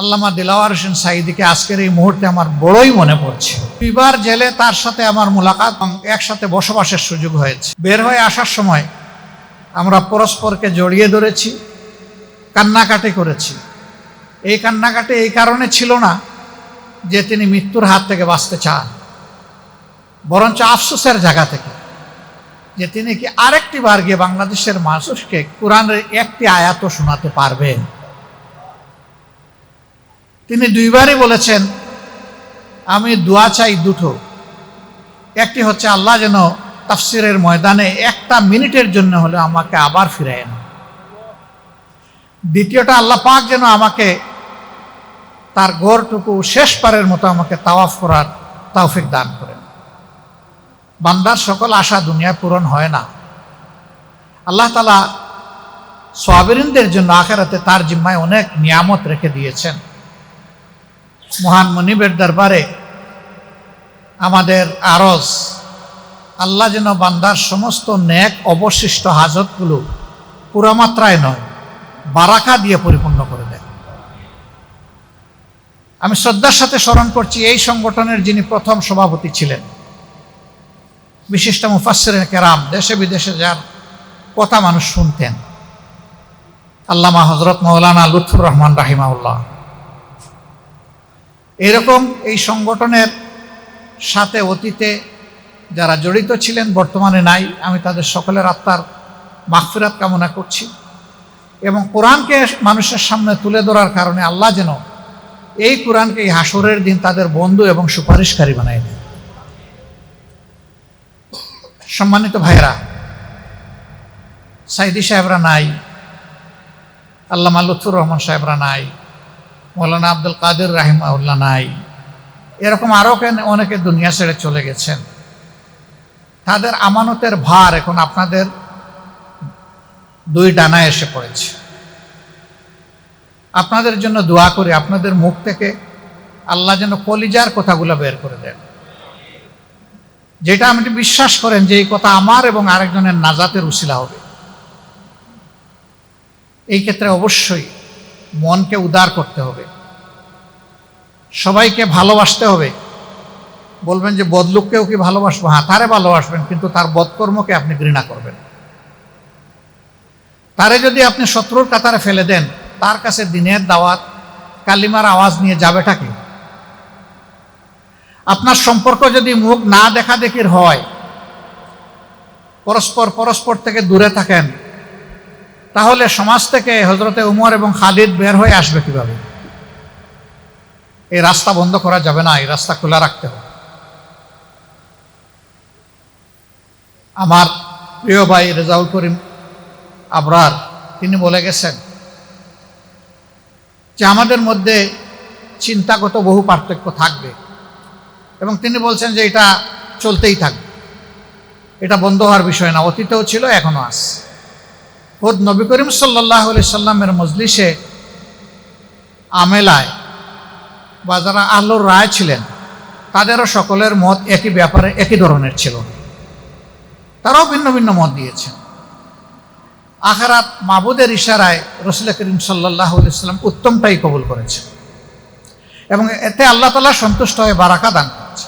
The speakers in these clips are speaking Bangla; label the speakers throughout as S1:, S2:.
S1: আল্লামা দিলাওয়ার হোসেন সাইদিকে আজকের এই মুহূর্তে আমার বড়ই মনে পড়ছে। বিবার জেলে তার সাথে আমার মোলাকাত একসাথে বসবাসের সুযোগ হয়েছে। বের হয়ে আসার সময় আমরা পরস্পরকে জড়িয়ে ধরেছি, কান্নাকাটি করেছি। এই কান্নাকাটি এই কারণে ছিল না যে তিনি মৃত্যুর হাত থেকে বাঁচতে চান, বরঞ্চ আফসোসের জায়গা থেকে। যে তিনি কি আরেকটি বার গিয়ে বাংলাদেশের মানুষকে কোরআনের একটি আয়াত শোনাতে পারবেন? তিনি দুইবারই বলেছেন, আমি দোয়া চাই দুটো। একটি হচ্ছে, আল্লাহ যেন তাফসিরের ময়দানে একটা মিনিটের জন্য হলে আমাকে আবার ফিরে দ্বিতীয়টা, আল্লাহ পাক যেন আমাকে তার গড়টুকু শেষ পারের মতো আমাকে তাওয়াফ করার তাওফিক দান করেন। বান্দার সকল আশা দুনিয়া পূরণ হয় না। আল্লাহ তালা সোয়াবিরিনদের জন্য আখেরাতে তার জিম্মায় অনেক নিয়ামত রেখে দিয়েছেন। মহান মনিবের দরবারে আমাদের আরজ, আল্লাহ যেন বান্দার সমস্ত ন্যাক অবশিষ্ট হাজতগুলো পুরামাত্রায় নয়, বারাকা দিয়ে পরিপূর্ণ করে দেন আমি শ্রদ্ধার সাথে স্মরণ করছি এই সংগঠনের যিনি প্রথম সভাপতি ছিলেন, বিশিষ্ট মুফাসের কেরাম, দেশে বিদেশে যার কথা মানুষ শুনতেন, আল্লামা হজরত মৌলানা লুৎফুর রহমান রাহিমাউল্লাহ এরকম এই সংগঠনের সাথে অতীতে যারা জড়িত ছিলেন, বর্তমানে নাই। আমি তাদের সকলের আত্মার মাগফিরাত কামনা করছি। এবং কোরআনকে মানুষের সামনে তুলে ধরার কারণে আল্লাহ যেন এই কোরআনকে এই হাসরের দিন তাদের বন্ধু এবং সুপারিশকারী বানায় দেন। সম্মানিত ভাইরা সাইদি সাহেবরা নাই, আল্লামা লুৎফুর রহমান সাহেবরা নাই মৌলানা আব্দুল কাদের রাহিমাউল্লাহ নাই। এরকম আরও অনেকে দুনিয়া ছেড়ে চলে গেছেন। তাদের আমানতের ভার এখন আপনাদের দুই ডানায় এসে পড়েছে। আপনাদের জন্য দোয়া করি, আপনাদের মুখ থেকে আল্লাহ যেন কলিজার কথাগুলো বের করে দেন। যেটা আপনি বিশ্বাস করেন যে এই কথা আমার এবং আরেকজনের নাজাতের উশিলা হবে। এই ক্ষেত্রে অবশ্যই মনকে উদার করতে হবে। সবাইকে ভালোবাসতে হবে। বলবেন যে, বদলুককেও কি ভালোবাসবো? হ্যাঁ তারে ভালোবাসবেন, কিন্তু তার বদকর্মকে আপনি ঘৃণা করবেন। তারে যদি আপনি শত্রুর কাতারে ফেলে দেন, তার কাছে দিনের দাওয়াত, কালিমার আওয়াজ নিয়ে যাবেটা কি? আপনার সম্পর্ক যদি মুখ না দেখা দেখির হয়, পরস্পর পরস্পর থেকে দূরে থাকেন তাহলে সমাজ থেকে হজরতে উমর এবং খালিদ বের হয়ে আসবে কীভাবে? এই রাস্তা বন্ধ করা যাবে না, এই রাস্তা খোলা রাখতে হবে। আমার প্রিয় ভাই রেজাউল করিম আবরার, তিনি বলে গেছেন যে আমাদের মধ্যে চিন্তাগত বহু পার্থক্য থাকবে এবং তিনি বলছেন যে এটা চলতেই থাকবে। এটা বন্ধ হওয়ার বিষয় না, অতীতেও ছিল, এখনও আস খোদ নবী করিম সাল্লাহ সাল্লামের মজলিসে আমেলায় বা যারা আল্লোর রায় ছিলেন, তাদেরও সকলের মত একই ব্যাপারে, একই ধরনের ছিল। তারাও ভিন্ন ভিন্ন মত দিয়েছেন। আখারাত মাবুদের ইশারায় রসুল করিম সাল্লাহ সাল্লাম উত্তমটাই কবুল করেছে এবং এতে আল্লাহ তালা সন্তুষ্ট হয়ে বারাকা দান করেছে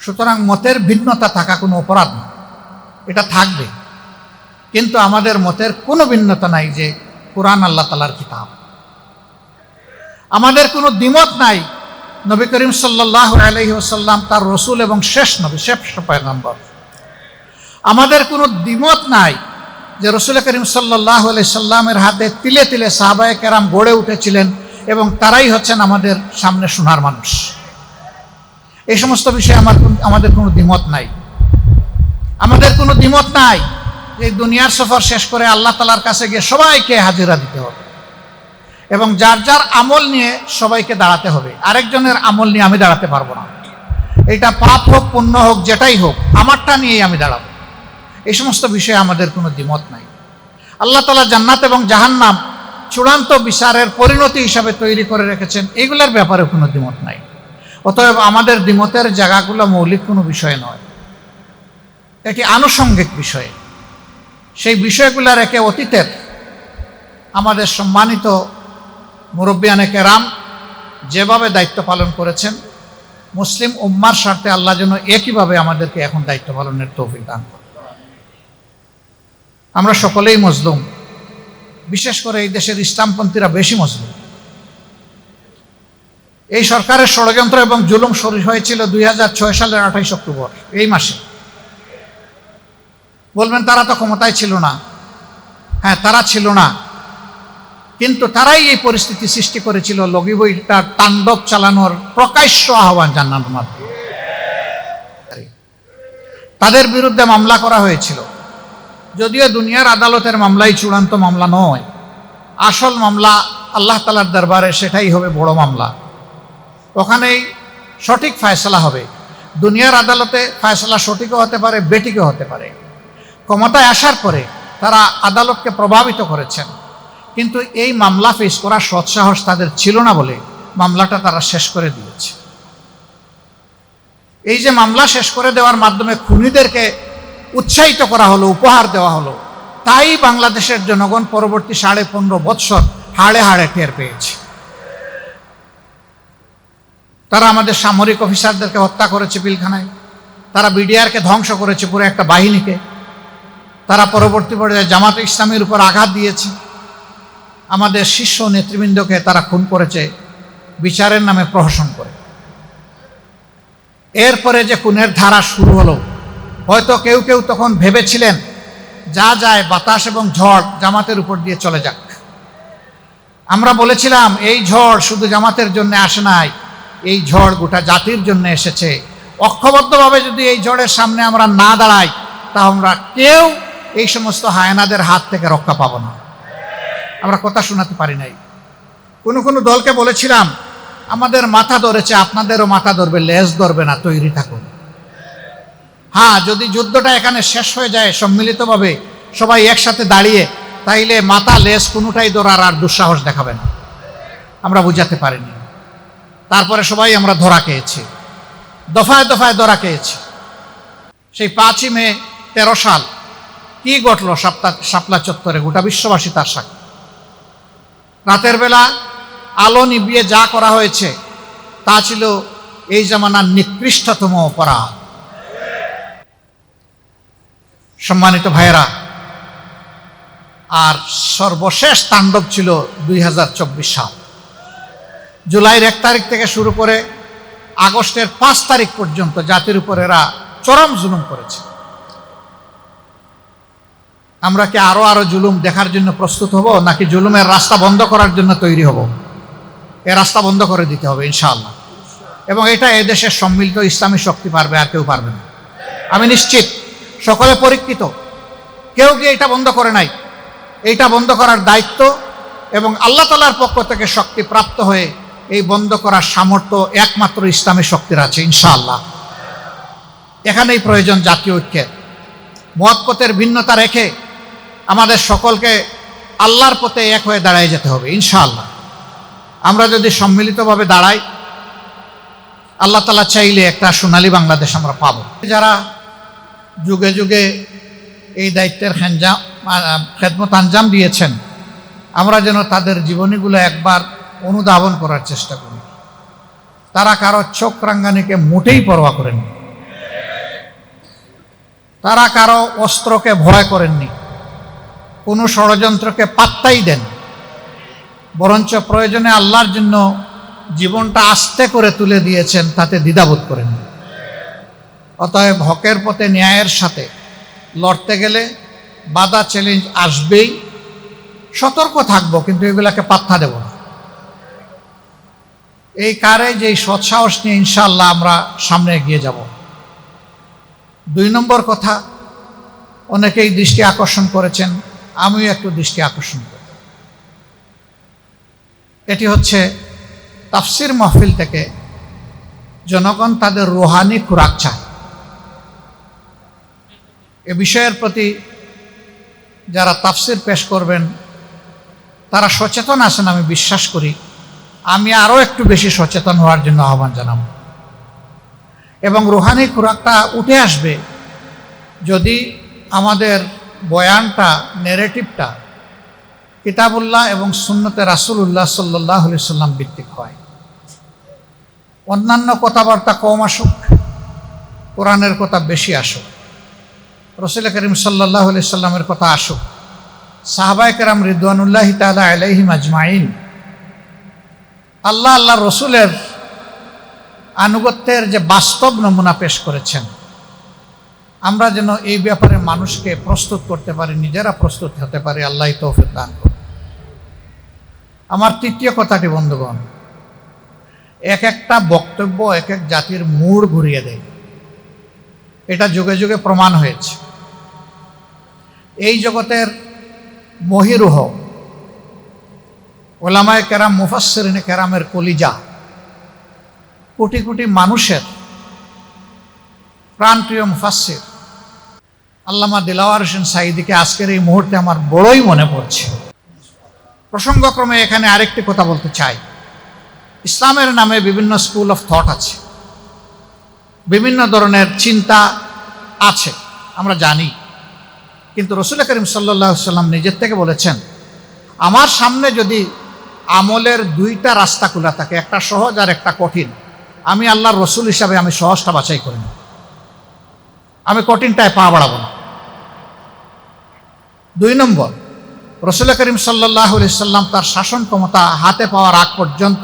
S1: সুতরাং মতের ভিন্নতা থাকা কোনো অপরাধ না এটা থাকবে। কিন্তু আমাদের মতের কোনো ভিন্নতা নাই যে কোরআন আল্লাহ তালার কিতাব। আমাদের কোনো দ্বিমত নাই নবী করিম সাল্লাহ আলহি তার রসুল এবং শেষ নবী, শেষ পয়গম্বর। আমাদের কোনো দ্বিমত নাই যে রসুল করিম সাল্লাহ আলি সাল্লামের হাতে তিলে তিলে সাহাবায় কেরাম গড়ে উঠেছিলেন এবং তারাই হচ্ছেন আমাদের সামনে শোনার মানুষ। এই সমস্ত বিষয়ে আমার আমাদের কোনো দ্বিমত নাই। আমাদের কোনো দ্বিমত নাই এই দুনিয়ার সফর শেষ করে আল্লাহ তালার কাছে গিয়ে সবাইকে হাজিরা দিতে হবে। এবং যার যার আমল নিয়ে সবাইকে দাঁড়াতে হবে। আরেকজনের আমল নিয়ে আমি দাঁড়াতে পারব না। এটা পাপ হোক, পুণ্য হোক, যেটাই হোক, আমারটা নিয়েই আমি দাঁড়াবো। এই সমস্ত বিষয়ে আমাদের কোনো দ্বিমত নাই। আল্লাহ তালা জান্নাত এবং জাহান্নাম চূড়ান্ত বিচারের পরিণতি হিসাবে তৈরি করে রেখেছেন। এগুলোর ব্যাপারে কোনো দ্বিমত নাই। অতএব আমাদের দ্বিমতের জায়গাগুলো মৌলিক কোনো বিষয় নয়। এটি আনুষঙ্গিক বিষয়। সেই রেখে অতীতের আমাদের সম্মানিত মুরব্বিয়ানে কেরাম যেভাবে দায়িত্ব পালন করেছেন, মুসলিম উম্মার স্বার্থে আল্লাহ যেন একইভাবে আমাদেরকে এখন দায়িত্ব পালনের তৌফিক দান করেন। আমরা সকলেই মজলুম, বিশেষ করে এই দেশের ইসলামপন্থীরা বেশি মজলুম। এই সরকারের ষড়যন্ত্র এবং জুলুম শুরু হয়েছিল দুই হাজার ছয় সালের আঠাইশ অক্টোবর, এই মাসে। বলবেন, তারা তো ক্ষমতায় ছিল না। হ্যাঁ তারা ছিল না। কিন্তু তারাই এই পরিস্থিতি সৃষ্টি করেছিল, লগি বইটার তাণ্ডব চালানোর প্রকাশ্য আহ্বান জানানোর মাধ্যমে তাদের বিরুদ্ধে মামলা করা হয়েছিল। যদিও দুনিয়ার আদালতের মামলাই চূড়ান্ত মামলা নয়, আসল মামলা আল্লাহ তালার দরবারে সেটাই হবে বড় মামলা। ওখানেই সঠিক ফায়সলা হবে। দুনিয়ার আদালতে ফায়সলা সঠিকও হতে পারে বেটিকও হতে পারে। ক্ষমতায় আসার পরে তারা আদালতকে প্রভাবিত করেছেন। কিন্তু এই মামলা ফেস করার সৎসাহস তাদের ছিল না বলে মামলাটা তারা শেষ করে দিয়েছে। এই যে মামলা শেষ করে দেওয়ার মাধ্যমে খুনিদেরকে উৎসাহিত করা হলো, উপহার দেওয়া হলো, তাই বাংলাদেশের জনগণ পরবর্তী সাড়ে পনেরো বৎসর হাড়ে হাড়ে টের পেয়েছে। তারা আমাদের সামরিক অফিসারদেরকে হত্যা করেছে পিলখানায়, তারা বিডিআরকে ধ্বংস করেছে পুরো একটা বাহিনীকে। তারা পরবর্তী পর্যায়ে জামাত ইসলামের উপর আঘাত দিয়েছে। আমাদের শীর্ষ নেতৃবৃন্দকে তারা খুন করেছে, বিচারের নামে প্রহসন করে। এরপরে যে খুনের ধারা শুরু হলো, হয়তো কেউ কেউ তখন ভেবেছিলেন, যা যায় বাতাস এবং ঝড় জামাতের উপর দিয়ে চলে যাক। আমরা বলেছিলাম, এই ঝড় শুধু জামাতের জন্য আসে নাই, এই ঝড় গোটা জাতির জন্য এসেছে। অক্ষবদ্ধভাবে যদি এই ঝড়ের সামনে আমরা না দাঁড়াই, তা আমরা কেউ এই সমস্ত হায়নাদের হাত থেকে রক্ষা পাবো না। আমরা কথা শোনাতে পারি নাই। কোনো কোনো দলকে বলেছিলাম, আমাদের মাথা ধরেছে, আপনাদেরও মাথা ধরবে, লেজ ধরবে না, তৈরি থাকুন। হ্যাঁ যদি যুদ্ধটা এখানে শেষ হয়ে যায় সম্মিলিতভাবে, সবাই একসাথে দাঁড়িয়ে, তাইলে মাথা, লেজ কোনোটাই ধরার আর দুঃসাহস দেখাবে না। আমরা বুঝাতে পারিনি। তারপরে সবাই আমরা ধরা খেয়েছি। দফায় দফায় ধরা খেয়েছি। সেই পাঁচই মে তেরো সাল কি ঘটলো সাপ্তা শাপলা চত্বরে? গোটা বিশ্ববাসী তার সাক্ষী। রাতের বেলা আলো নিবিয়ে যা করা হয়েছে, তা ছিল এই জামানার নিকৃষ্টতম অপরাধ। সম্মানিত ভাইয়েরা, আর সর্বশেষ তাণ্ডব ছিল দুই হাজার চব্বিশ সাল। জুলাইয়ের এক তারিখ থেকে শুরু করে আগস্টের পাঁচ তারিখ পর্যন্ত জাতির উপর এরা চরম জুলুম করেছে। আমরা কি আরও আরও জুলুম দেখার জন্য প্রস্তুত হব, নাকি জুলুমের রাস্তা বন্ধ করার জন্য তৈরি হব? এ রাস্তা বন্ধ করে দিতে হবে, ইনশাআল্লাহ। এবং এটা এদেশের সম্মিলিত ইসলামী শক্তি পারবে আর কেউ পারবে না। আমি নিশ্চিত সকলে পরীক্ষিত। কেউ কি এটা বন্ধ করে নাই? এইটা বন্ধ করার দায়িত্ব এবং আল্লাহ তালার পক্ষ থেকে শক্তি প্রাপ্ত হয়ে এই বন্ধ করার সামর্থ্য একমাত্র ইসলামী শক্তির আছে, ইনশাআল্লাহ। এখানেই প্রয়োজন জাতীয় ঐক্যের। মতপথের ভিন্নতা রেখে আমাদের সকলকে আল্লাহর পথে এক হয়ে দাঁড়ায় যেতে হবে, ইনশাআল্লাহ। আমরা যদি সম্মিলিতভাবে দাঁড়াই, আল্লাহ তালা চাইলে একটা সোনালী বাংলাদেশ আমরা পাব। যারা যুগে যুগে এই দায়িত্বের খেঞ্জাম খেদমত আঞ্জাম দিয়েছেন, আমরা যেন তাদের জীবনীগুলো একবার অনুধাবন করার চেষ্টা করি। তারা কারও চোখ রাঙ্গানিকে মোটেই পরোয়া করেননি। তারা কারও অস্ত্রকে ভয় করেননি। কোনো ষড়যন্ত্রকে পাত্তাই দেন। বরঞ্চ প্রয়োজনে আল্লাহর জন্য জীবনটা আস্তে করে তুলে দিয়েছেন, তাতে দ্বিধাবোধ করেননি অতএব হকের পথে ন্যায়ের সাথে লড়তে গেলে বাধা চ্যালেঞ্জ আসবেই। সতর্ক থাকব, কিন্তু এগুলাকে পাত্তা দেব না। এই কারে যে সৎসাহস নিয়ে ইনশাল্লাহ আমরা সামনে এগিয়ে যাব। দুই নম্বর কথা, অনেকেই দৃষ্টি আকর্ষণ করেছেন আমিও একটু দৃষ্টি আকর্ষণ করি। এটি হচ্ছে তাফসির মাহফিল থেকে জনগণ তাদের রোহানি খুরাক চায়। এ বিষয়ের প্রতি যারা তাফসির পেশ করবেন, তারা সচেতন আছেন আমি বিশ্বাস করি। আমি আরও একটু বেশি সচেতন হওয়ার জন্য আহ্বান জানাব। এবং রুহানি খুরাকটা উঠে আসবে যদি আমাদের বয়ানটা নেরেটিভটা কিতাবুল্লাহ এবং সুন্নতে রাসুল্লাহ সাল্লাহ সাল্লাম ভিত্তিক হয়। অন্যান্য কথাবার্তা কম আসুক, কোরআনের কথা বেশি আসুক, রসুল করিম সাল্লাহ সাল্লামের কথা আসুক সাহাবাই কেরাম রিদওয়ানুল্লাহ তালা আলাইহিম আজমাইন। আল্লাহ আল্লাহ রসুলের আনুগত্যের যে বাস্তব নমুনা পেশ করেছেন আমরা যেন এই ব্যাপারে মানুষকে প্রস্তুত করতে পারি, নিজেরা প্রস্তুত হতে পারি, আল্লাহ তৌফিক দান করুন। আমার তৃতীয় কথাটি, বন্ধুগণ, এক একটা বক্তব্য এক এক জাতির মূড় ঘুরিয়ে দেয়। এটা যুগে যুগে প্রমাণ হয়েছে। এই জগতের মহিরুহ, ওলামায় কেরাম মুফাসরিনে কেরামের কলিজা, কোটি কোটি মানুষের প্রাণপ্রিয় মুফাসির আল্লামা দিলাওয়ার হোসেন সাইদিকে আজকের এই মুহূর্তে আমার বড়ই মনে পড়ছে। প্রসঙ্গক্রমে এখানে আরেকটি কথা বলতে চাই। ইসলামের নামে বিভিন্ন স্কুল অফ থট আছে। বিভিন্ন ধরনের চিন্তা আছে, আমরা জানি। কিন্তু রসুল করিম সাল্লাহ সাল্লাম নিজের থেকে বলেছেন, আমার সামনে যদি আমলের দুইটা রাস্তা খোলা থাকে, একটা সহজ আর একটা কঠিন, আমি আল্লাহর রসুল হিসাবে আমি সহজটা বাছাই করি না আমি কঠিনটায় পা বাড়াবো না। দুই নম্বর, রসুল করিম সাল্লাহ সাল্লাম তার শাসন ক্ষমতা হাতে পাওয়ার আগ পর্যন্ত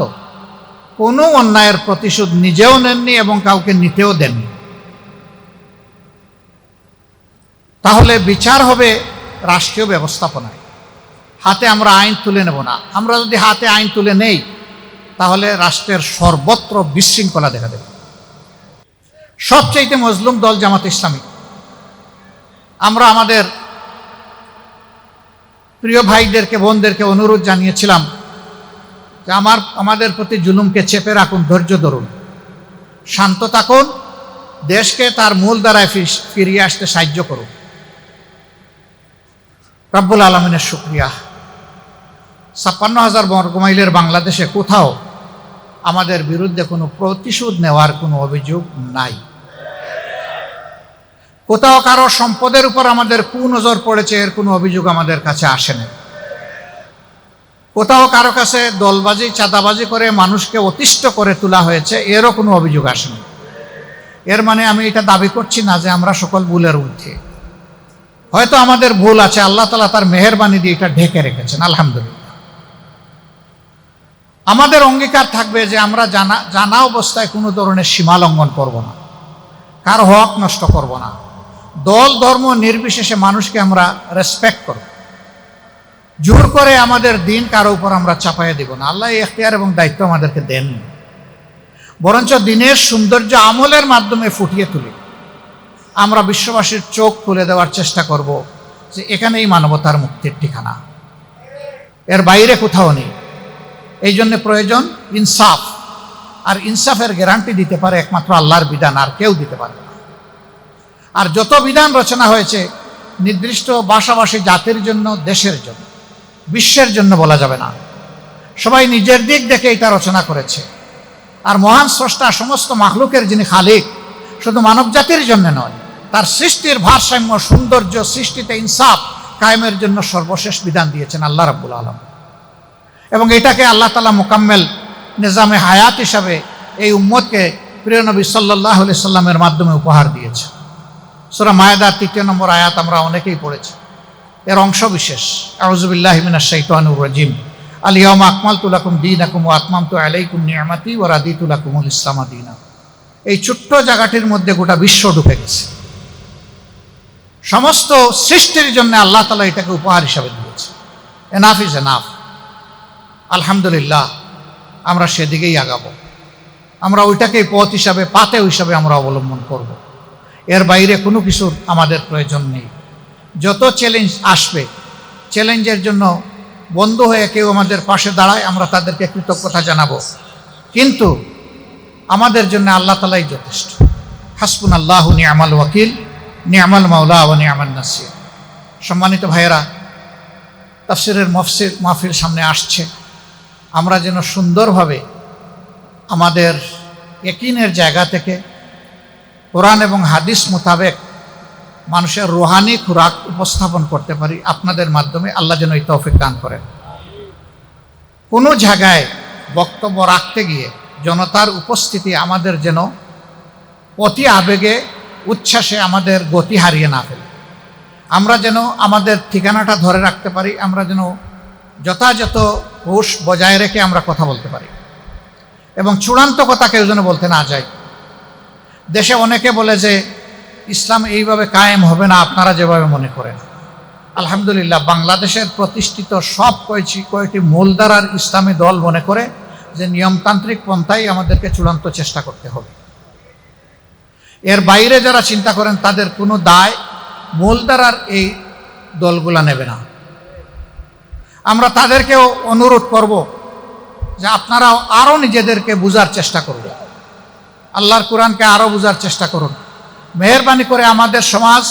S1: কোনো অন্যায়ের প্রতিশোধ নিজেও নেননি এবং কাউকে নিতেও দেননি। তাহলে বিচার হবে রাষ্ট্রীয় ব্যবস্থাপনায়। হাতে আমরা আইন তুলে নেব না। আমরা যদি হাতে আইন তুলে নেই, তাহলে রাষ্ট্রের সর্বত্র বিশৃঙ্খলা দেখা দেবে। সবচাইতে মজলুম দল জামাত ইসলামী। আমরা আমাদের প্রিয় ভাইদেরকে, বোনদেরকে অনুরোধ জানিয়েছিলাম যে আমার, আমাদের প্রতি জুলুমকে চেপে রাখুন, ধৈর্য ধরুন। শান্ত থাকুন, দেশকে তার মূল দ্বারায় ফিরিয়ে আসতে সাহায্য করুন। রব্বুল আলমিনের শুক্রিয়া। ছাপ্পান্ন হাজার বর্গমাইলের বাংলাদেশে কোথাও আমাদের বিরুদ্ধে কোনো প্রতিশোধ নেওয়ার কোনো অভিযোগ নাই। কোথাও কারও সম্পদের উপর আমাদের কুনজর পড়েছে এর কোনো অভিযোগ আমাদের কাছে আসেনি কোথাও কারও কাছে দলবাজি, চাঁদাবাজি করে মানুষকে অতিষ্ঠ করে তোলা হয়েছে, এরও কোনো অভিযোগ আসেনি এর মানে আমি এটা দাবি করছি না যে আমরা সকল ভুলের ঊর্ধ্বে। হয়তো আমাদের ভুল আছে, আল্লাহ তালা তার মেহরবানি দিয়ে এটা ঢেকে রেখেছেন, আলহামদুলিল্লাহ। আমাদের অঙ্গীকার থাকবে যে আমরা জানা জানা অবস্থায় কোনো ধরনের সীমা লঙ্ঘন করব না। কার হক নষ্ট করব না। দল, ধর্ম নির্বিশেষে মানুষকে আমরা রেসপেক্ট করব। জোর করে আমাদের দিন কারও উপর আমরা চাপাইয়ে দেব না। আল্লাহ এখতিয়ার এবং দায়িত্ব আমাদেরকে দেন। বরঞ্চ দিনের সৌন্দর্য আমলের মাধ্যমে ফুটিয়ে তুলি। আমরা বিশ্ববাসীর চোখ খুলে দেওয়ার চেষ্টা করব যে এখানেই মানবতার মুক্তির ঠিকানা। এর বাইরে কোথাও নেই। এই জন্য প্রয়োজন ইনসাফ। আর ইনসাফের গ্যারান্টি দিতে পারে একমাত্র আল্লাহর বিধান, আর কেউ দিতে পারে না। আর যত বিধান রচনা হয়েছে, নির্দিষ্ট ভাষাভাষী জাতির জন্য, দেশের জন্য, বিশ্বের জন্য বলা যাবে না। সবাই নিজের দিক দেখে এটা রচনা করেছে। আর মহান স্রষ্টা সমস্ত মাহলুকের যিনি খালিক, শুধু মানব জাতির জন্য নয়, তার সৃষ্টির ভারসাম্য, সৌন্দর্য, সৃষ্টিতে ইনসাফ কায়েমের জন্য সর্বশেষ বিধান দিয়েছেন আল্লাহ রাব্বুল আলম এবং এটাকে আল্লাহ তালা মোকাম্মেল নিজামে হায়াত হিসাবে এই উম্মতকে প্রিয় নবী সাল্লাহ সাল্লামের মাধ্যমে উপহার দিয়েছে। সুরা মায়েদার তৃতীয় নম্বর আয়াত আমরা অনেকেই পড়েছি। এর অংশ বিশেষ। আউজুবিল্লাহমিনা শৈতানুর রাজিম। আলিয়াম আকমাল তুলাকুম দিন আকুম ও আত্মাম তো আলাইকুম নিয়ামাতি ও রাদি তুলাকুমুল ইসলামা দিনা। এই ছোট্ট জায়গাটির মধ্যে গোটা বিশ্ব ঢুকে গেছে। সমস্ত সৃষ্টির জন্য আল্লাহ তালা এটাকে উপহার হিসাবে দিয়েছে। এনাফ ইজ এনাফ আলহামদুলিল্লাহ, আমরা সেদিকেই আগাবো। আমরা ওইটাকেই পথ হিসাবে পাতে হিসাবে আমরা অবলম্বন করব। এর বাইরে কোনো কিছুর আমাদের প্রয়োজন নেই। যত চ্যালেঞ্জ আসবে চ্যালেঞ্জের জন্য বন্ধ হয়ে কেউ আমাদের পাশে দাঁড়ায়, আমরা তাদেরকে কৃতজ্ঞতা জানাব। কিন্তু আমাদের জন্য আল্লাহ তালাই যথেষ্ট। হাসপুন আল্লাহ নিয়ামাল ওয়াকিল, নিয়ামাল মাওলা ও নিয়ামাল নাসির। সম্মানিত ভাইয়েরা, তাফসিরের মফসির মাহফিল সামনে আসছে। আমরা যেন সুন্দরভাবে আমাদের একিনের জায়গা থেকে কোরআন এবং হাদিস মোতাবেক মানুষের রোহানি খুরাক উপস্থাপন করতে পারি, আপনাদের মাধ্যমে আল্লাহ যেন এই তৌফিক দান করেন। কোনো জায়গায় বক্তব্য রাখতে গিয়ে জনতার উপস্থিতি আমাদের যেন অতি আবেগে, উচ্ছ্বাসে আমাদের গতি হারিয়ে না ফেলে। আমরা যেন আমাদের ঠিকানাটা ধরে রাখতে পারি, আমরা যেন যথাযথ হুশ বজায় রেখে আমরা কথা বলতে পারি। এবং চূড়ান্ত কথা কেউ যেন বলতে না যায়। দেশে অনেকে বলে যে, ইসলাম এইভাবে কায়েম হবে না, আপনারা যেভাবে মনে করেন। আলহামদুলিল্লাহ, বাংলাদেশের প্রতিষ্ঠিত সব কয়েছি কয়েকটি মূলধারার ইসলামী দল মনে করে যে, নিয়মতান্ত্রিক পন্থাই আমাদেরকে চূড়ান্ত চেষ্টা করতে হবে। এর বাইরে যারা চিন্তা করেন, তাদের কোনো দায় মূলধারার এই দলগুলা নেবে না। আমরা তাদেরকেও অনুরোধ করব যে আপনারাও আরও নিজেদেরকে বুঝার চেষ্টা করবেন আল্লাহর কোরআনকে আরও বুঝার চেষ্টা করুন। মেহরবানি করে আমাদের সমাজ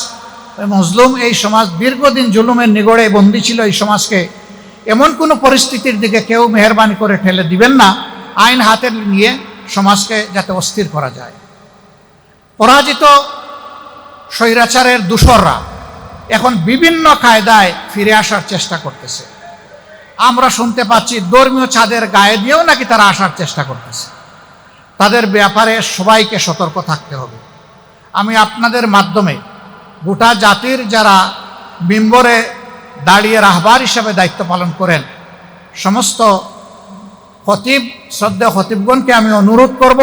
S1: মজলুম এই সমাজ দীর্ঘদিন জুলুমের নিগড়ে বন্দী ছিল এই সমাজকে, এমন কোনো পরিস্থিতির দিকে কেউ মেহরবানি করে ঠেলে দিবেন না, আইন হাতে নিয়ে সমাজকে যাতে অস্থির করা যায়। পরাজিত স্বৈরাচারের দূষররা এখন বিভিন্ন কায়দায় ফিরে আসার চেষ্টা করতেছে। আমরা শুনতে পাচ্ছি ধর্মীয় চাঁদের গায়ে দিয়েও নাকি তারা আসার চেষ্টা করতেছে। তাদের ব্যাপারে সবাইকে সতর্ক থাকতে হবে। আমি আপনাদের মাধ্যমে গোটা জাতির যারা মিম্বরে দাঁড়িয়ে রাহবার হিসাবে দায়িত্ব পালন করেন, সমস্ত খতিব শ্রদ্ধা খতিবগণকে আমি অনুরোধ করব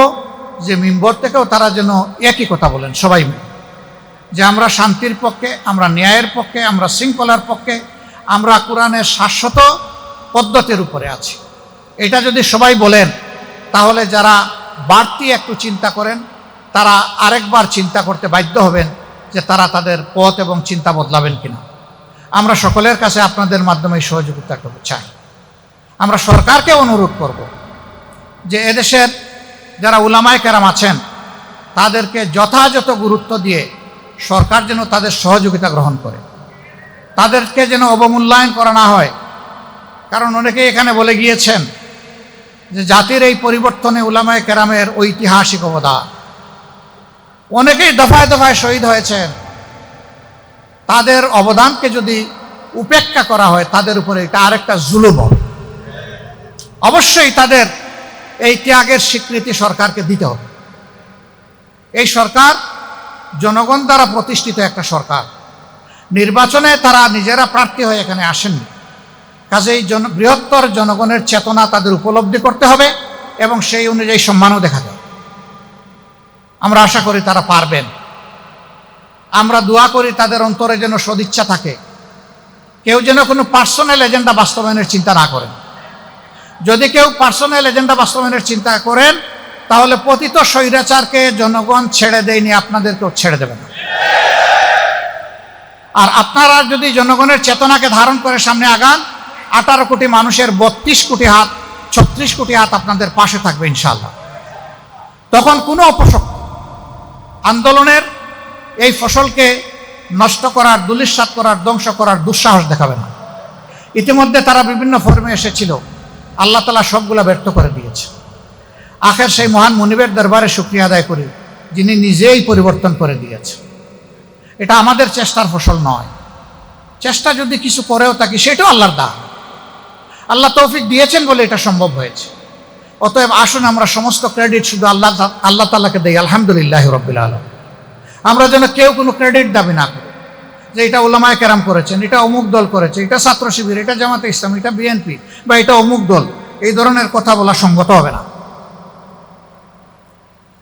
S1: যে মিম্বর থেকেও তারা যেন একই কথা বলেন, সবাই যে আমরা শান্তির পক্ষে, আমরা ন্যায়ের পক্ষে, আমরা শৃঙ্খলার পক্ষে, আমরা কোরআনের শাশ্বত পদ্ধতির উপরে আছে। এটা যদি সবাই বলেন, তাহলে যারা বাড়তি একটু চিন্তা করেন, তারা আরেকবার চিন্তা করতে বাধ্য হবেন যে তারা তাদের পথ এবং চিন্তা বদলাবেন কিনা। আমরা সকলের কাছে আপনাদের মাধ্যমে সহযোগিতা করতে চাই। আমরা সরকারকে অনুরোধ করব যে এদেশের যারা উলামায় কেরাম আছেন, তাদেরকে যথাযথ গুরুত্ব দিয়ে সরকার যেন তাদের সহযোগিতা গ্রহণ করে। তাদেরকে যেন অবমূল্যায়ন করা না হয় কারণ অনেকেই এখানে বলে গিয়েছেন যে জাতির এই পরিবর্তনে উলামায় কেরামের ঐতিহাসিক অবদান। অনেকেই দফায় দফায় শহীদ হয়েছেন। তাদের অবদানকে যদি উপেক্ষা করা হয়, তাদের উপরে এটা আরেকটা জুলুম অবশ্যই তাদের এই ত্যাগের স্বীকৃতি সরকারকে দিতে হবে। এই সরকার জনগণ দ্বারা প্রতিষ্ঠিত একটা সরকার। নির্বাচনে তারা নিজেরা প্রার্থী হয়ে এখানে আসেননি। কাজেই জন বৃহত্তর জনগণের চেতনা তাদের উপলব্ধি করতে হবে এবং সেই অনুযায়ী সম্মানও দেখা যাবে আমরা আশা করি তারা পারবেন। আমরা দোয়া করি তাদের অন্তরে যেন সদিচ্ছা থাকে। কেউ যেন কোনো পার্সোনাল এজেন্ডা বাস্তবায়নের চিন্তা না করেন। যদি কেউ পার্সোনাল এজেন্ডা বাস্তবায়নের চিন্তা করেন, তাহলে পতিত স্বৈরাচারকে জনগণ ছেড়ে দেয়নি, আপনাদেরকেও ছেড়ে দেবে না। আর আপনারা যদি জনগণের চেতনাকে ধারণ করে সামনে আগান আঠারো কোটি মানুষের বত্রিশ কোটি হাত, ছত্রিশ কোটি হাত আপনাদের পাশে থাকবে ইনশাল্লাহ তখন কোনো অপশক্তি আন্দোলনের এই ফসলকে নষ্ট করার দুলিশ্বাত করার, ধ্বংস করার দুঃসাহস দেখাবে না। ইতিমধ্যে তারা বিভিন্ন ফর্মে এসেছিল। আল্লাহ তালা সবগুলা ব্যর্থ করে দিয়েছে। আখের সেই মহান মনিবের দরবারে শুক্রিয়া আদায় করি, যিনি নিজেই পরিবর্তন করে দিয়েছে। এটা আমাদের চেষ্টার ফসল নয়। চেষ্টা যদি কিছু করেও থাকি, সেটাও আল্লাহর দান। আল্লাহ তৌফিক দিয়েছেন বলে এটা সম্ভব হয়েছে। অতএব আসুন আমরা সমস্ত ক্রেডিট শুধু আল্লাহ আল্লাহ তাল্লাহকে দেই, আলহামদুলিল্লাহ রবিল আলম আমরা যেন কেউ কোনো ক্রেডিট দাবি না করি। যে এটা ওলামায় কেরাম করেছেন, এটা অমুক দল করেছে, এটা ছাত্র শিবির, এটা জামাতে ইসলাম, এটা বিএনপি বা এটা অমুক দল, এই ধরনের কথা বলা সঙ্গত হবে না।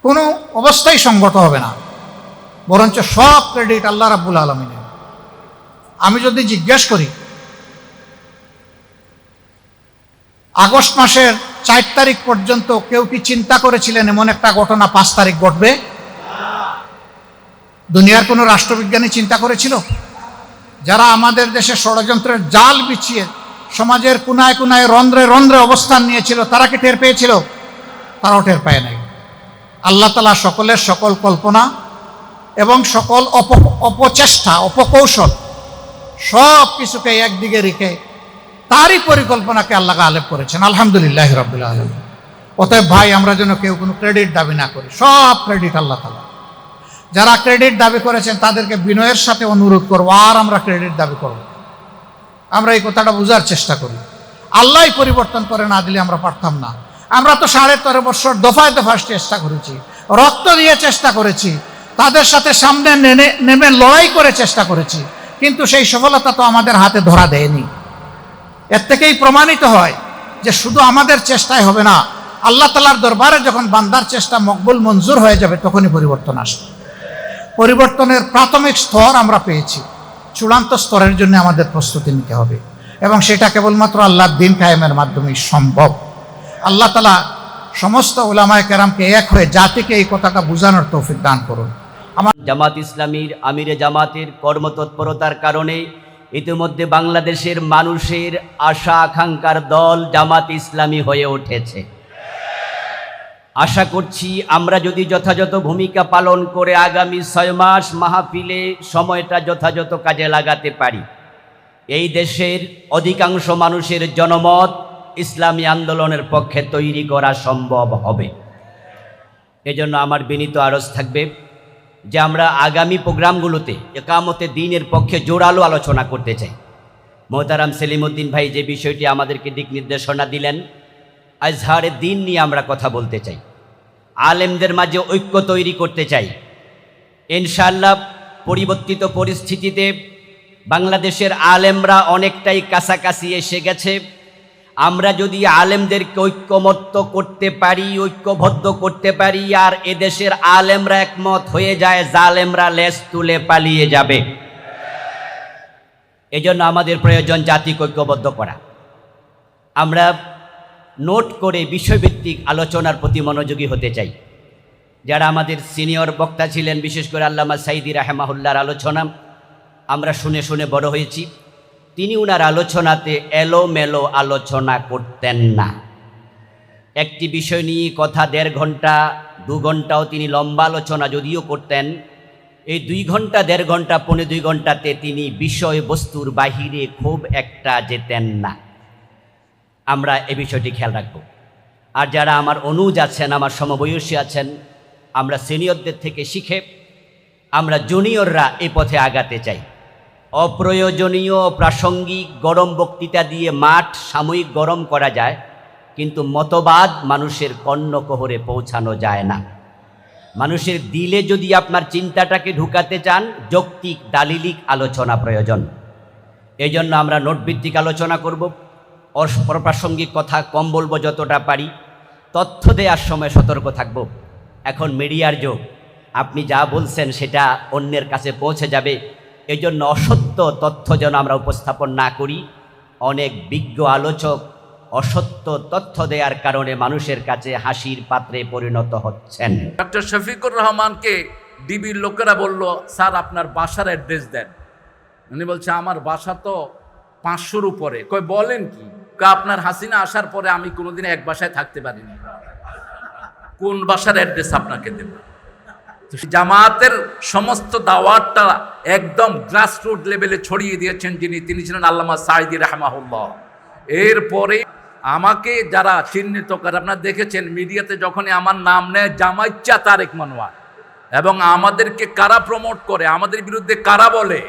S1: কোনো অবস্থায় সঙ্গত হবে না। বরঞ্চ সব ক্রেডিট আল্লাহ রাব্বুল আলমিনের। আমি যদি জিজ্ঞেস করি আগস্ট মাসের চার তারিখ পর্যন্ত কেউ কি চিন্তা করেছিলেন এমন একটা ঘটনা পাঁচ তারিখ ঘটবে? দুনিয়ার কোনো রাষ্ট্রবিজ্ঞানী চিন্তা করেছিল? যারা আমাদের দেশে ষড়যন্ত্রের জাল বিছিয়ে সমাজের কোনায় কোনায় রন্ধ্রে রন্ধ্রে অবস্থান নিয়েছিল, তারা কি টের পেয়েছিল? তারাও টের পায় নাই। আল্লাহ তালা সকলের সকল কল্পনা এবং সকল অপ, অপচেষ্টা, অপকৌশল সব কিছুকে একদিকে রেখে তারই পরিকল্পনাকে আল্লাহ আলেপ করেছেন। আলহামদুলিল্লাহ রবিল অতএব ভাই, আমরা যেন কেউ কোনো ক্রেডিট দাবি না করি। সব ক্রেডিট আল্লাহ তালা যারা ক্রেডিট দাবি করেছেন, তাদেরকে বিনয়ের সাথে অনুরোধ করব, আর আমরা ক্রেডিট দাবি করব আমরা এই কথাটা বোঝার চেষ্টা করি। আল্লাহ পরিবর্তন করে না দিলে আমরা পারতাম না। আমরা তো সাড়ে তেরো বছর দফায় দফায় চেষ্টা করেছি, রক্ত দিয়ে চেষ্টা করেছি, তাদের সাথে সামনে নেমে লড়াই করে চেষ্টা করেছি, কিন্তু সেই সফলতা তো আমাদের হাতে ধরা দেয়নি। এর থেকেই প্রমাণিত হয় যে শুধু আমাদের চেষ্টায় হবে না, আল্লাহ তালার দরবারে যখন বান্দার চেষ্টা মকবুল মঞ্জুর হয়ে যাবে, তখনই পরিবর্তন আসবে। পরিবর্তনের প্রাথমিক স্তর আমরা পেয়েছি। চূড়ান্ত স্তরের জন্য আমাদের প্রস্তুতি নিতে হবে এবং সেটা কেবলমাত্র আল্লাহর দিন কায়েমের মাধ্যমেই সম্ভব। আল্লাহ তালা সমস্ত ওলামায় কেরামকে এক হয়ে জাতিকে এই কথাটা বোঝানোর তৌফিক দান করুন। আমার
S2: জামাত ইসলামীর আমিরে জামাতের কর্মতৎপরতার কারণে ইতিমধ্যে বাংলাদেশের মানুষের আশা আকাঙ্ক্ষার দল জামাত ইসলামী হয়ে উঠেছে। আশা করছি আমরা যদি যথাযথ ভূমিকা পালন করে আগামী ছয় মাস মাহফিলে সময়টা যথাযথ কাজে লাগাতে পারি। এই দেশের অধিকাংশ মানুষের জনমত ইসলামী আন্দোলনের পক্ষে তৈরি করা সম্ভব হবে। এজন্য আমার বিনীত আরজ থাকবে যে আমরা আগামী প্রোগ্রামগুলোতে একামতে দিনের পক্ষে জোরালো আলোচনা করতে চাই। মোহতারাম সেলিমুদ্দিন ভাই যে বিষয়টি আমাদেরকে দিক নির্দেশনা দিলেন, আজহারের দিন নিয়ে আমরা কথা বলতে চাই। আলেমদের মাঝে ঐক্য তৈরি করতে চাই। ইনশাল্লাহ পরিবর্তিত পরিস্থিতিতে বাংলাদেশের আলেমরা অনেকটাই কাছাকাছি এসে গেছে। আমরা যদি আলেমদেরকে ঐক্যমত্য করতে পারি, ঐক্যবদ্ধ করতে পারি, আর এদেশের আলেমরা একমত হয়ে যায়, জালেমরা লেজ তুলে পালিয়ে যাবে। এজন্য আমাদের প্রয়োজন জাতিক ঐক্যবদ্ধ করা। আমরা নোট করে বিষয়ভিত্তিক আলোচনার প্রতি মনোযোগী হতে চাই। যারা আমাদের সিনিয়র বক্তা ছিলেন, বিশেষ করে আল্লামা সাইদি রাহেমাহুল্লার আলোচনা, আমরা শুনে শুনে বড় হয়েছি। তিনি উনার আলোচনাতে এলোমেলো আলোচনা করতেন না। একটি বিষয় নিয়ে কথা দেড় ঘণ্টা, দু ঘন্টাও তিনি লম্বা আলোচনা যদিও করতেন, এই দুই ঘণ্টা, দেড় ঘণ্টা, পৌনে দুই ঘন্টাতে তিনি বিষয়বস্তুর বাহিরে খুব একটা যেতেন না। আমরা এ বিষয়টি খেয়াল রাখব। আর যারা আমার অনুজ আছেন, আমার সমবয়সী আছেন, আমরা সিনিয়রদের থেকে শিখে আমরা জুনিয়ররা এ পথে আগাতে চাই। অপ্রয়োজনীয় প্রাসঙ্গিক গরম বক্তৃতা দিয়ে মাঠ সাময়িক গরম করা যায়, কিন্তু মতবাদ মানুষের কর্ণকহরে পৌঁছানো যায় না। মানুষের দিলে যদি আপনার চিন্তাটাকে ঢুকাতে চান, যৌক্তিক দালিলিক আলোচনা প্রয়োজন। এই জন্য আমরা নোটভিত্তিক আলোচনা করব। অপ্রাসঙ্গিক কথা কম বলব যতটা পারি। তথ্য দেওয়ার সময় সতর্ক থাকব। এখন মিডিয়ার যুগ। আপনি যা বলছেন সেটা অন্যের কাছে পৌঁছে যাবে। এই জন্য অসত্য তথ্য যেন আমরা উপস্থাপন না করি। অনেক বিজ্ঞ আলোচক অসত্য তথ্য দেওয়ার কারণে মানুষের কাছে হাসির পাত্রে পরিণত হচ্ছেন।
S3: ডক্টর শফিকুর রহমানকে ডিবির লোকেরা বলল, স্যার, আপনার বাসার অ্যাড্রেস দেন। উনি বলছে, আমার বাসা তো পাঁচশোর উপরে। কই বলেন কি? আপনার হাসিনা আসার পরে আমি কোনোদিন এক বাসায় থাকতে পারিনি। কোন বাসার অ্যাড্রেস আপনাকে দেব? জামাতের সমস্ত দাওয়াতটা একদম গ্রাসরুট লেভেলে ছড়িয়ে দিয়েছেন যিনি, তিনি ছিলেন আল্লামা সাইদি রহমাহুল্লাহ। এরপরে আমাকে যারা চিহ্নিত করে, আপনারা দেখেছেন মিডিয়াতে যখনই আমার নাম নেয় জামাইচ্চা তারেক মানোয়ার। এবং আমাদেরকে কারা প্রমোট করে, আমাদের বিরুদ্ধে কারা বলে,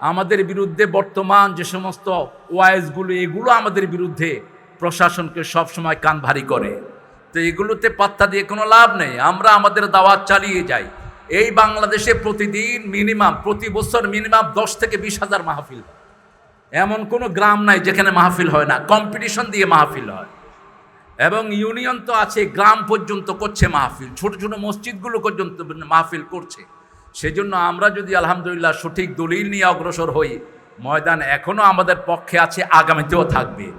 S3: আমাদের বিরুদ্ধে বর্তমান যে সমস্ত ওয়াইজগুলো, এগুলো আমাদের বিরুদ্ধে প্রশাসনকে সবসময় কান ভারী করে। তো এগুলোতে পাত্তা দিয়ে কোনো লাভ নেই। আমরা আমাদের দাওয়াত চালিয়ে যাই। এই বাংলাদেশে প্রতিদিন মিনিমাম, প্রতি বছর মিনিমাম দশ থেকে বিশ হাজার মাহফিল। এমন কোনো গ্রাম নাই যেখানে মাহফিল হয় না। কম্পিটিশন দিয়ে মাহফিল হয়। এবং ইউনিয়ন তো আছে, গ্রাম পর্যন্ত করছে মাহফিল। ছোট ছোট মসজিদগুলো পর্যন্ত মাহফিল করছে। সেজন্য আমরা যদি আলহামদুলিল্লাহ সঠিক দলিল নিয়ে অগ্রসর হই, ময়দান এখনও আমাদের পক্ষে আছে, আগামীতেও থাকবে।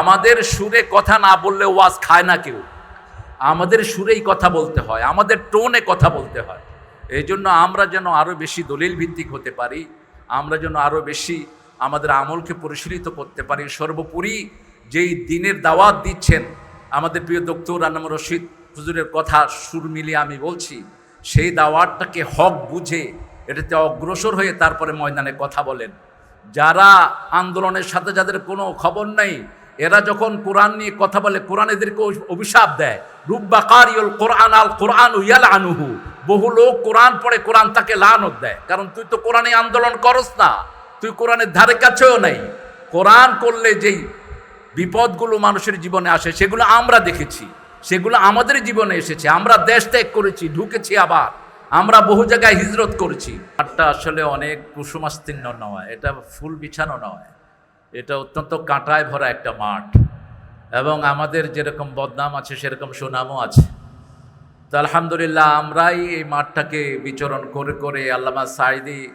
S3: আমাদের সুরে কথা না বললে ওয়াজ খায় না কেউ। আমাদের সুরেই কথা বলতে হয়, আমাদের টোনে কথা বলতে হয়। এই জন্য আমরা যেন আরও বেশি দলিল ভিত্তিক হতে পারি, আমরা যেন আরও বেশি আমাদের আমলকে পরিশীলিত করতে পারি। সর্বোপরি যেই দিনের দাওয়াত দিচ্ছেন, আমাদের প্রিয় দক্তর আনাম রশিদ হুজুরের কথা সুর মিলিয়ে আমি বলছি, সেই দাওয়াতটাকে হক বুঝে, এটাতে অগ্রসর হয়ে তারপরে ময়দানে কথা বলেন। যারা আন্দোলনের সাথে যাদের কোনো খবর নেই এরা যখন কোরআন নিয়ে কথা বলে, কোরআন এদেরকে অভিশাপ দেয়। রুব্বা কারিউল কোরআন আল কোরআন ইয়াল আনুহু বহু লোক কোরআন পড়ে, কোরআন তাকে লানত দেয়। কারণ তুই তো কোরআনে আন্দোলন করস না। তুই কোরআনের ধারে কাছেও নেই। কোরআন করলে যেই বিপদগুলো মানুষের জীবনে আসে, সেগুলো আমরা দেখেছি। সেগুলো আমাদের জীবনে এসেছে। আমরা দেশ ত্যাগ করেছি, ঢুকেছি আবার। আমরা বহু জায়গায় হিজরত করেছি। মাঠটা আসলে অনেক কুসুমাস্তীর্ণ নয়। এটা ফুল বিছানো নয়। এটা অত্যন্ত কাঁটায় ভরা একটা মাঠ। এবং আমাদের যেরকম বদনাম আছে, সেরকম সুনামও আছে। তো আলহামদুলিল্লাহ, আমরাই এই মাঠটাকে বিচরণ করে করে আল্লামা সাইদি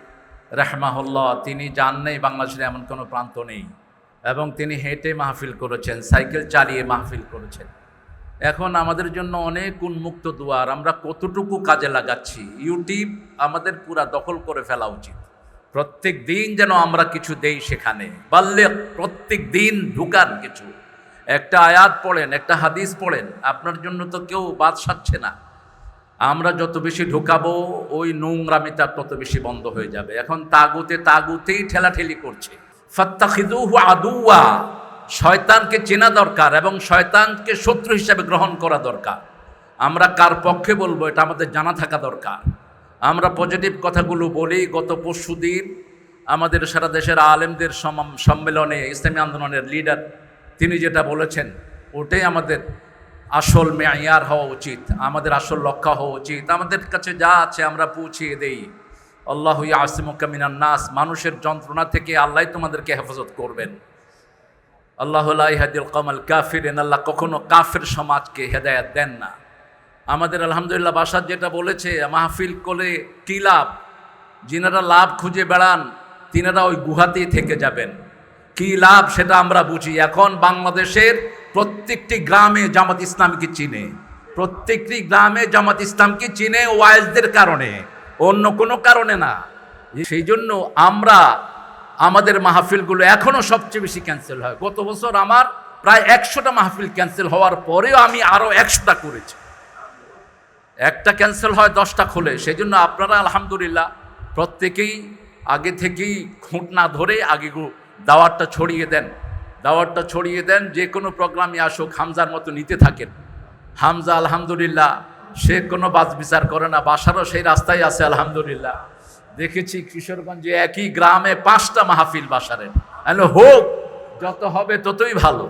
S3: রাহমাহুল্লাহ, তিনি যান নেই বাংলাদেশের এমন কোনো প্রান্ত নেই। এবং তিনি হেঁটে মাহফিল করেছেন, সাইকেল চালিয়ে মাহফিল করেছেন। এখন আমাদের জন্য অনেক উন্মুক্ত দুয়ার, আমরা কতটুকু কাজে লাগাচ্ছি, ইউটিউব আমাদের পুরা দখল করে ফেলা উচিত। প্রত্যেক দিন যেন আমরা কিছু দেই সেখানে। পারলে প্রত্যেক দিন ঢুকান কিছু। একটা আয়াত পড়েন, একটা হাদিস পড়েন, আপনার জন্য তো কেউ বাদ সাচ্ছে না। আমরা যত বেশি ঢুকাবো, ওই নোংরামিতা তত বেশি বন্ধ হয়ে যাবে। এখন তাগুতে তাগুতেই ঠেলাঠেলি করছে। ফাত্তাখিদুহু আদুয়া শয়তানকে চেনা দরকার এবং শয়তানকে শত্রু হিসাবে গ্রহণ করা দরকার। আমরা কার পক্ষে বলব, এটা আমাদের জানা থাকা দরকার। আমরা পজিটিভ কথাগুলো বলি, গত পরশু দিন আমাদের সারা দেশের আলেমদের সম- সম্মেলনে, ইসলামী আন্দোলনের লিডার তিনি যেটা বলেছেন, ওটাই আমাদের আসল মেয়ার হওয়া উচিত, আমাদের আসল লক্ষ্য হওয়া উচিত, আমাদের কাছে যা আছে আমরা পৌঁছিয়ে দেই। আল্লাহ আসিমুকামিনান নাস, মানুষের যন্ত্রণা থেকে আল্লাহ তোমাদেরকে হেফাজত করবেন। আল্লাহ ইহাদিল কমাল কাফির আল্লাহ কখনো কাফের সমাজকে হেদায়াত দেন না। আমাদের আলহামদুলিল্লাহ বাসার যেটা বলেছে, মাহফিল করে কী লাভ? যিনারা লাভ খুঁজে বেড়ান, তিনারা ওই গুহাতেই থেকে যাবেন। কি লাভ সেটা আমরা বুঝি। এখন বাংলাদেশের প্রত্যেকটি গ্রামে জামাত ইসলামকে চিনে। প্রত্যেকটি গ্রামে জামাত ইসলামকে চিনে ওয়াইজদের কারণে। অন্য কোনো কারণে না। সেই জন্য আমরা আমাদের মাহফিলগুলো এখনও সবচেয়ে বেশি ক্যান্সেল হয়। গত বছর আমার প্রায় একশোটা মাহফিল ক্যান্সেল হওয়ার পরেও আমি আরও একশোটা করেছি। একটা ক্যান্সেল হয়, দশটা খোলে। সেই জন্য আপনারা আলহামদুলিল্লাহ প্রত্যেকেই আগে থেকেই খুঁট না ধরে আগে দাওয়াতটা ছড়িয়ে দেন। দাওয়াতটা ছড়িয়ে দেন, যে কোনো প্রোগ্রামে আসুক, হামজার মতো নিতে থাকেন। হামজা আলহামদুলিল্লাহ, সে কোনো বাজ বিচার করে না, বাসারও সেই রাস্তায় আছে আলহামদুলিল্লাহ। দেখেছি কিশোরগঞ্জে একই গ্রামে পাঁচটা মাহফিল বাসারের। হোক, যত হবে ততই ভালো।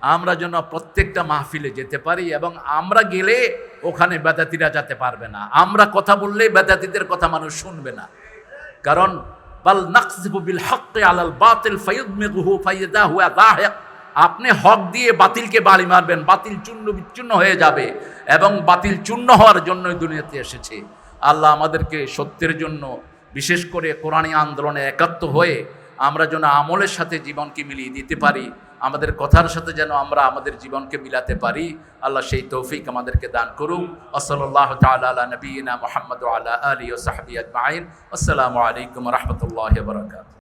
S3: আমরা যেন প্রত্যেকটা মাহফিলে যেতে পারি এবং আমরা গেলে ওখানে বেদাতিরা যেতে পারবে না। আমরা কথা বললে বেদাতিদের কথা মানুষ শুনবে না। কারণ, বাল নাকসিফু বিল হক্কে আলাল বাতিল আপনি হক দিয়ে বাতিলকে বাড়ি মারবেন, বাতিল চূর্ণ বিচ্ছিন্ন হয়ে যাবে এবং বাতিল চূর্ণ হওয়ার জন্যই দুনিয়াতে এসেছে। আল্লাহ আমাদেরকে সত্যের জন্য বিশেষ করে কোরআনী আন্দোলনে একাত্ম হয়ে আমরা যেন আমলের সাথে জীবনকে মিলিয়ে দিতে পারি, আমাদের কথার সাথে যেন আমরা আমাদের জীবনকে মিলাতে পারি, আল্লাহ সেই তৌফিক আমাদেরকে দান করুক। আসসালাল্লাহু তাআলা আলা নবিয়িনা মুহাম্মদ ওয়া আলা আলিহি ওয়া আসসালামু আলাইকুম রাহমাতুল্লাহি বারাকাতুহু।